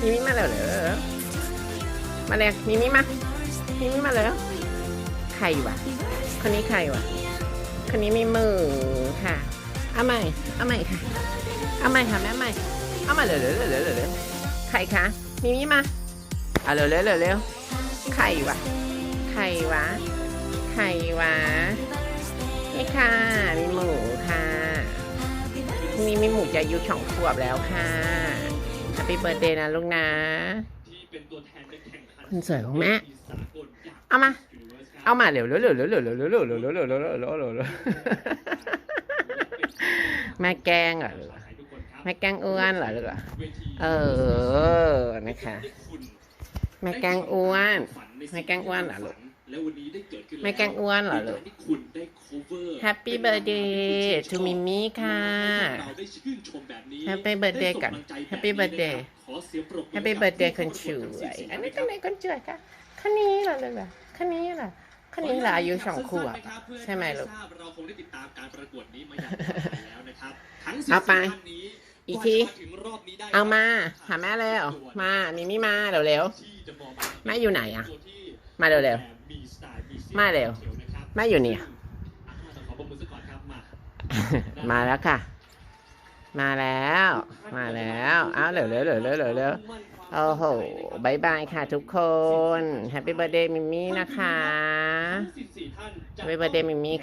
มิมิมาแล้วเหรอมาเลยมิมิมามิมิมาแล้วใครวะคนนี้ใครวะคนนี้มีมือค่ะเอาใหม่เอาใหม่ค่ะเอาใหม่ค่ะแม่ใหม่เอามาเร็วเร็วเร็วเร็วใครคะมิมิมาเอาเร็วเร็วเร็วเร็วใครวะใครวะใครวะนี่ค่ะมีหมูค่ะพรุ่งนี้มีหมูจะอายุสองขวบแล้วค่ะ h a p p ี b เบิร์ดเดย์นะลูกนะที่เป็นตัวแทนไปแข่งขันคนสวยของแม่สากลจากเอามา Universe ครับเอามาเร็วเร็วเร็วเร็วเร็วเร็วเร็วเร็วเร็วเร็วเร็วเร็วเร็วเร็วเร็วเร็วเร็วแม่แกล้งเหรอลูกแม่แกล้งอ้วนเหรอลูกเหรอเวทีเออนะคะแม่แกล้งอ้วนแม่แกล้งอ้วนเหรอลูก แล้ววันนี้ได้เกิดขึ้นแม่แกล้งอ้วนเหรอลูกที่คุณได้ cover Happy birthday to มิมี่ค่ะเราได้ชื่นชมแบบนี้ Happy birthday กันได้ส่งกำลังใจแบบ Happy นี้ birthday นะครับขอเสียงปรบมือ Happy ให้กับ birthday คผู้นประสกวดวยทั้งอันสี่นี้ท่าคนไหนคนสวยคะคนนี้เหรอลูกเหรอคนนี้เหรอคนนี้เหรออายุสองขวบสั้นๆนะครับเพื่อใช่ไหมลูกทราบเราคงได้ติดตามการประกวดนี้มาอย่างยาวนานแล้วนะครับทั้งเอาไป14ท่านนี้อีกทีว่าจะมาถึงรอบนี้ได้เอามา หาแม่เร็วมามิมี่มาเร็วเร็วที่จะมองแม่อยู่ไหนอะตัวที่มาเร็วเร็ว มีสไตล์มีสียงมาเร็วขียนะครับแม่อยู่เนี่ยอะต้องขอประมือซะก่อนครับมามาแล้วค่ะ มาแล้ว มาแล้วอ้าวเร็วเร็วเร็วเร็วเร็วเร็วโอ้โหบายบายค่ะทุกคนแฮปปี้เบ t ร์ a เดย์มิมี่นะคะทั้ง14ท่านจะแฮปปี้เบ t ร์ a เดย์มิมี่